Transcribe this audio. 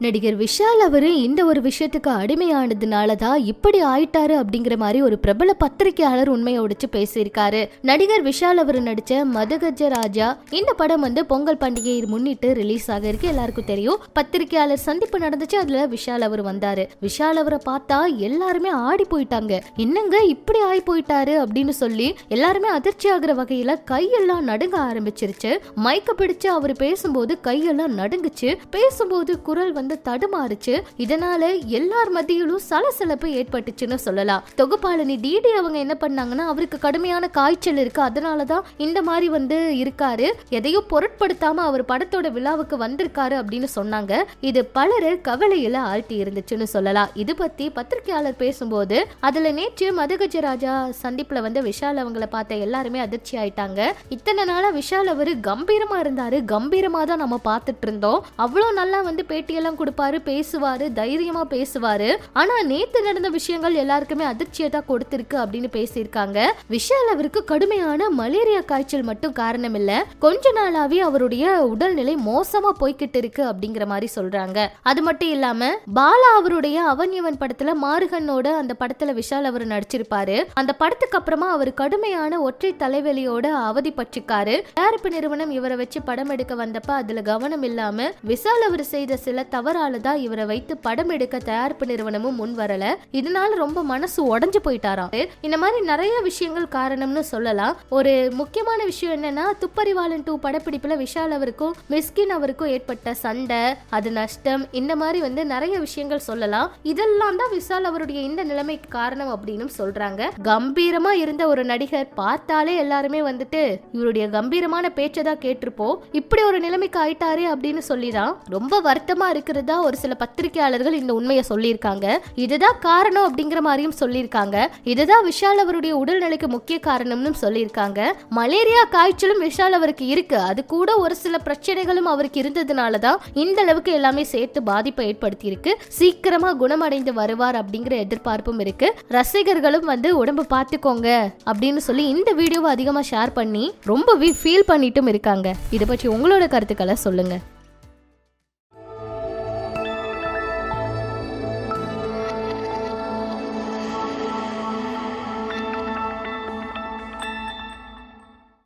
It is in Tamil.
நடிகர் விஷால் அவரு இந்த ஒரு விஷயத்துக்கு அடிமையானதுனால தான் இப்படி ஆயிட்டாரு அப்படிங்கிற மாதிரி ஒரு பிரபல பத்திரிகையாளர் உண்மையை உடைச்சு பேசியிருக்காரு. நடிகர் விஷால் அவர் நடிச்ச மதகஜ ராஜா இந்த படம் வந்து பொங்கல் பண்டிகையை முன்னிட்டு ரிலீஸ் ஆக இருக்கு. எல்லாருக்கும் தெரியும். பத்திரிகையாளர் சந்திப்பு நடந்துச்சு அதுல விஷால் அவர் வந்தாரு. விஷால் அவரை பார்த்தா எல்லாருமே ஆடி போயிட்டாங்க. என்னங்க இப்படி ஆகி போயிட்டாரு அப்படின்னு சொல்லி எல்லாருமே அதிர்ச்சி ஆகுற வகையில கையெல்லாம் நடுங்க ஆரம்பிச்சிருச்சு. மயக்க பிடிச்சு அவர் பேசும்போது கையெல்லாம் நடுங்குச்சு. பேசும்போது குரல் வந்து வந்து தடுமாறுச்சு. இதனால எல்லார் மத்தியிலும் சலசலப்பு ஏற்பட்டுச்சுன்னு சொல்லலாம். தொகுப்பாளனி டிடி அவங்க என்ன பண்ணாங்கன்னா அவருக்கு கடுமையான காய்ச்சல் இருக்கு. அதனாலதான் இந்த மாதிரி வந்து இருக்காரு. எதையும் பொருட்படுத்தாம அவர் படத்தோட விழாவுக்கு வந்திருக்காரு அப்படின்னு சொன்னாங்க. இது பலரை கவலையில ஆழ்த்தி இருந்துச்சுன்னு சொல்லலாம். இது பத்தி பத்திரிகையாளர் பேசும்போது அதுல நேற்று மதகஜ ராஜா சந்திப்புல வந்து விஷால் அவங்கள பார்த்த எல்லாருமே அதிர்ச்சி ஆயிட்டாங்க. இத்தனை நாளா விஷால் அவரு கம்பீரமா இருந்தாரு. கம்பீரமா தான் நம்ம பார்த்துட்டு இருந்தோம். அவ்வளோ நல்லா வந்து பேட்டியெல்லாம் கொடுப்பாரு பேசுவாரு தைரியமா பேசுவாரு. ஆனா நேத்து நடந்த விஷயங்கள் எல்லாருக்குமே அதிர்ச்சியை தான் கொடுத்திருக்கு அப்படின்னு பேசியிருக்காங்க. விஷால் அவருக்கு கடுமையான மலேரியா காய்ச்சல் மட்டும் காரணம் இல்ல கொஞ்ச நாளாவே அவருடைய உடல்நிலை மோசமா போய்கிட்டு இருக்கு அப்படிங்கிற மாதிரி சொல்றாங்க. அது மட்டும் இல்லாம பாலா அவருடைய அவன்யவன் படத்துல மாருகனோட அந்த படத்துல விஷால் அவர் நடிச்சிருப்பாரு. அந்த படத்துக்கு அப்புறமா அவர் கடுமையான ஒற்றை தலைவலியோட அவதிப்பட்டிருக்காரு தயாரிப்பு நிறுவனம் இவரை வச்சு படம் எடுக்க வந்தப்ப அதுல கவனம் இல்லாம விஷால் அவர் செய்த சில தவறால தான் இவரை வைத்து படம் எடுக்க தயாரிப்பு நிறுவனமும் முன் வரல இதனால ரொம்ப மனசு உடஞ்சு போயிட்டாராம். இந்த மாதிரி நிறைய விஷயங்கள் காரணம்னு சொல்லலாம். ஒரு முக்கியமான விஷயம் என்னன்னா துப்பறிவாளன் டூ படப்பிடிப்புல விஷால் அவருக்கும் மிஸ்கின் அவருக்கும் ஏற்பட்ட சண்டை அது நஷ்டம் இந்த மாதிரி வந்து நிறைய விஷயங்கள் சொல்லலாம். இதெல்லாம் தான் விஷால் அவருடைய இந்த நிலைமைக்கு காரணம் அப்படின்னு சொல்றாங்க. கம்பீரமா இருந்த ஒரு நடிகர் பார்த்தாலே எல்லாருமே வந்துட்டு இவருடைய கம்பீரமான பேச்சை தான் கேட்டிருப்போம். இப்படி ஒரு நிலைமைக்கு ஆயிட்டாரே அப்படின்னு சொல்லி தான் ரொம்ப வருத்தமா இருக்கிறதா ஒரு சில பத்திரிகையாளர்கள் இந்த உண்மையை சொல்லியிருக்காங்க. இதுதான் காரணம் அப்படிங்கிற மாதிரியும் சொல்லியிருக்காங்க. இதுதான் விஷால் அவருடைய உடல்நிலைக்கு முக்கிய காரணம்னு சொல்லியிருக்காங்க. மலேரியா காய்ச்சலும் விஷால் அவருக்கு இருக்கு. அது கூட ஒரு சில பிரச்சனைகளும் அவருக்கு இருந்ததுனால தான் இந்த அளவுக்கு எல்லாமே சேர்த்து பாதிப்பை ஏற்படுத்தி இருக்கு சீக்கிரமா குணமடைந்து வருவார் அப்படிங்கிற எதிர்பார்ப்பும் இருக்கு. ரசிகர்களும் வந்து உடம்பு பார்த்துக்கோங்க அப்படின்னு சொல்லி இந்த வீடியோவை அதிகமாக ஷேர் பண்ணி ரொம்ப ஃபீல் பண்ணிட்டும் இருக்காங்க. இதை பற்றி உங்களோட கருத்துக்களை சொல்லுங்கள்